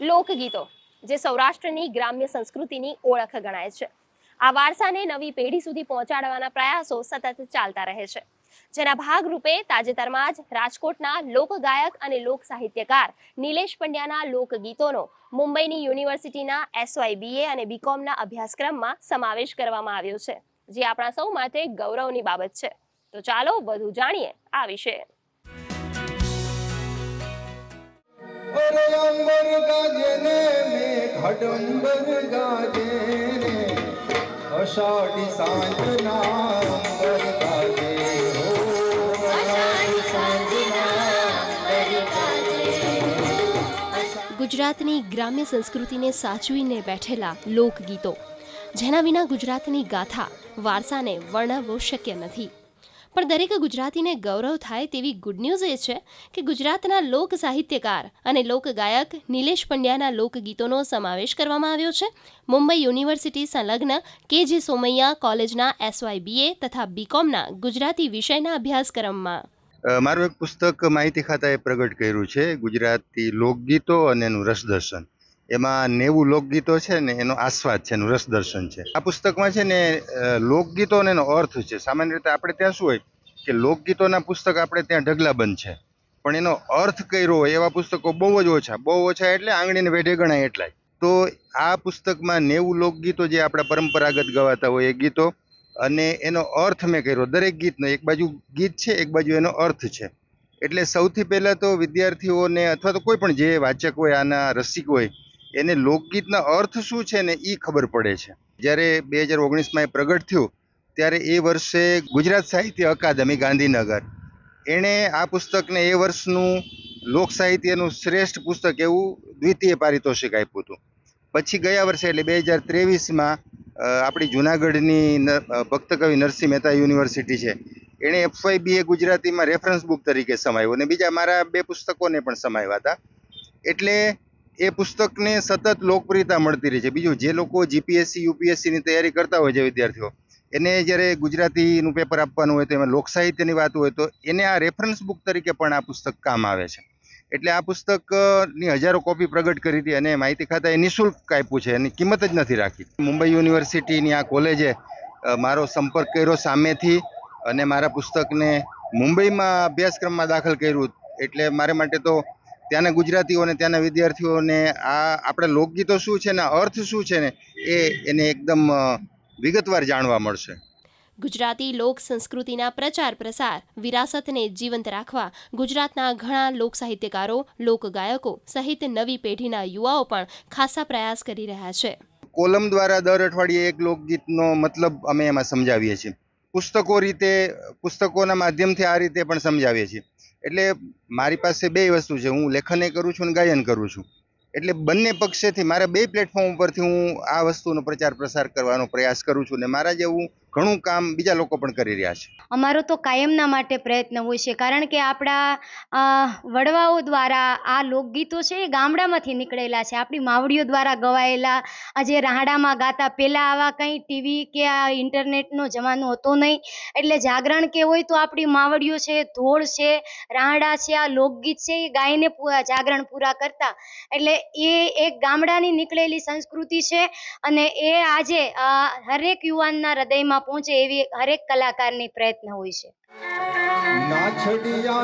લોકગીતો, જે સૌરાષ્ટ્રની ગ્રામ્ય સંસ્કૃતિની ઓળખ ગણાય છે. આ વારસાને નવી પેઢી સુધી પહોંચાડવાના પ્રયાસો સતત ચાલતા રહે છે. જેના ભાગરૂપે તાજેતરમાં જ રાજકોટના લોકગાયક અને લોક સાહિત્યકાર નિલેશ પંડ્યાના લોકગીતોનો મુંબઈની યુનિવર્સિટીના એસવાયબીએ અને બીકોમના અભ્યાસક્રમમાં સમાવેશ કરવામાં આવ્યો છે, જે આપણા સૌ માટે ગૌરવની બાબત છે. તો ચાલો વધુ જાણીએ આ વિશે. મેઘડંબર ગાજે રે, અષાઢી સાંજના અંબર ગાજે ગુજરાતની ગ્રામ્ય સંસ્કૃતિને સાચવીને બેઠેલા લોકગીતો, જેના વિના ગુજરાતની ગાથા વારસાને વર્ણવવો શક્ય નથી. પણ દરેક ગુજરાતીને ગૌરવ થાય તેવી ગુડ ન્યૂઝ એ છે કે ગુજરાતના લોક સાહિત્યકાર અને લોકગાયક નિલેશ પંડ્યાના લોકગીતોનો સમાવેશ કરવામાં આવ્યો છે. મુંબઈ યુનિવર્સિટી સંલગ્ન કે જે સોમૈયા કોલેજના એસવાય બીએ તથા બીકોમના ગુજરાતી વિષયના અભ્યાસક્રમમાં. મારું એક પુસ્તક માહિતી ખાતાએ પ્રગટ કર્યું છે, ગુજરાતી લોકગીતો અને એનું રસદર્શન. એમાં નેવું લોકગીતો છે ને એનો આસ્વાદ છે એનું રસદર્શન છે. આ પુસ્તકમાં છે ને લોકગીતો એનો અર્થ છે. સામાન્ય રીતે આપણે ત્યાં શું હોય કે લોકગીતોના પુસ્તક આપણે ત્યાં ઢગલાબંધ છે. પણ એનો અર્થ કર્યો હોય એવા પુસ્તકો બહુ જ ઓછા. બહુ ઓછા એટલે આંગળીને વેઢે ગણાય એટલાય. તો આ પુસ્તકમાં નેવું લોકગીતો જે આપણા પરંપરાગત ગવાતા હોય એ ગીતો અને એનો અર્થ મેં કર્યો. દરેક ગીતનો એક બાજુ ગીત છે, એક બાજુ એનો અર્થ છે. એટલે સૌથી પહેલાં તો વિદ્યાર્થીઓને અથવા તો કોઈ પણ જે વાચક હોય, આના રસિક હોય એને લોકગીતના અર્થ શું છે ને એ ખબર પડે છે. જ્યારે બે હજાર ઓગણીસમાં એ પ્રગટ થયું, ત્યારે એ વર્ષે ગુજરાત સાહિત્ય અકાદમી, ગાંધીનગર. એણે આ પુસ્તકને એ વર્ષનું લોક સાહિત્યનું શ્રેષ્ઠ પુસ્તક એવું દ્વિતીય પારિતોષિક આપ્યું હતું. પછી ગયા વર્ષે, એટલે બે હજાર ત્રેવીસમાં આપણી જુનાગઢની ન- ભક્ત કવિ નરસિંહ મહેતા યુનિવર્સિટી છે. એણે એફવાય બીએ ગુજરાતીમાં રેફરન્સ બુક તરીકે સમાવ્યો અને બીજા મારા બે પુસ્તકોને પણ સમાવ્યા હતા. એટલે એ પુસ્તકને સતત લોકપ્રિયતા મળતી રહી છે. બીજું, જે લોકો જીપીએસસી યુપીએસસીની તૈયારી કરતા હોય છે વિદ્યાર્થીઓ, એને જ્યારે ગુજરાતીનું પેપર આપવાનું હોય, તો એમાં લોકસાહિત્યની વાત હોય, તો એને આ રેફરન્સ બુક તરીકે પણ આ પુસ્તક કામ આવે છે. એટલે આ પુસ્તકની હજારો કોપી પ્રગટ કરી હતી અને માહિતી ખાતાએ નિઃશુલ્ક આપ્યું છે. એની કિંમત જ નથી રાખી. મુંબઈ યુનિવર્સિટીની આ કોલેજે મારો સંપર્ક કર્યો સામેથી અને મારા પુસ્તકને મુંબઈમાં અભ્યાસક્રમમાં દાખલ કર્યું. એટલે મારે માટે તો ત્યાંના ગુજરાતીઓને ત્યાંના વિદ્યાર્થીઓને આ આપણા લોકગીતો શું છે ને અર્થ શું છે ને એ એને એકદમ વિગતવાર જાણવા મળશે. ગુજરાતી લોક સંસ્કૃતિના પ્રચાર પ્રસાર વિરાસતને જીવંત રાખવા ગુજરાતના ઘણા લોક સાહિત્યકારો લોકગાયકો સહિત નવી પેઢીના યુવાઓ પણ ખાસા પ્રયાસ કરી રહ્યા છે. કોલમ દ્વારા દર અઠવાડિયે એક લોકગીતનો મતલબ અમે એમાં સમજાવીએ છીએ. પુસ્તકો રીતે પુસ્તકોના માધ્યમથી આ રીતે પણ સમજાવીએ છીએ. એટલે મારી પાસે બે વસ્તુ છે. હું લેખને કરું છું અને ગાયન કરું છું. એટલે બંને પક્ષેથી મારા બે પ્લેટફોર્મ ઉપરથી હું આ વસ્તુનો પ્રચાર પ્રસાર કરવાનો પ્રયાસ કરું છું. ને મારા જેવું ઘણું કામ બીજા લોકો પણ કરી રહ્યા છે. અમારો તો કાયમના માટે પ્રયત્ન હોય છે, કારણ કે આપણા વડવાઓ દ્વારા આ લોકગીતો છે એ ગામડામાંથી નીકળેલા છે. આપણી માવડીઓ દ્વારા ગવાયેલા આજે રાહડામાં ગાતા પહેલાં આવા કંઈ ટીવી કે આ ઇન્ટરનેટનો જમાનો હતો નહીં. એટલે જાગરણ કે હોય તો આપણી માવડીઓ છે, ધોળ છે, રાહડા છે, આ લોકગીત છે એ ગાઈને જાગરણ પૂરા કરતા. એટલે એ એક ગામડાની નીકળેલી સંસ્કૃતિ છે અને એ આજે હરેક યુવાનના હૃદયમાં પહોંચે એવી હરેક કલાકારની પ્રયત્ન હોય છે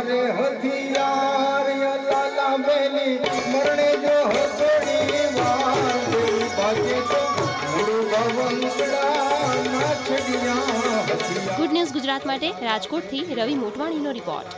રે હથિયાર લાલા મરણે જો બાજે તો ગુડ ન્યૂઝ ગુજરાત માટે રાજકોટથી રવિ મોટવાણીનો રિપોર્ટ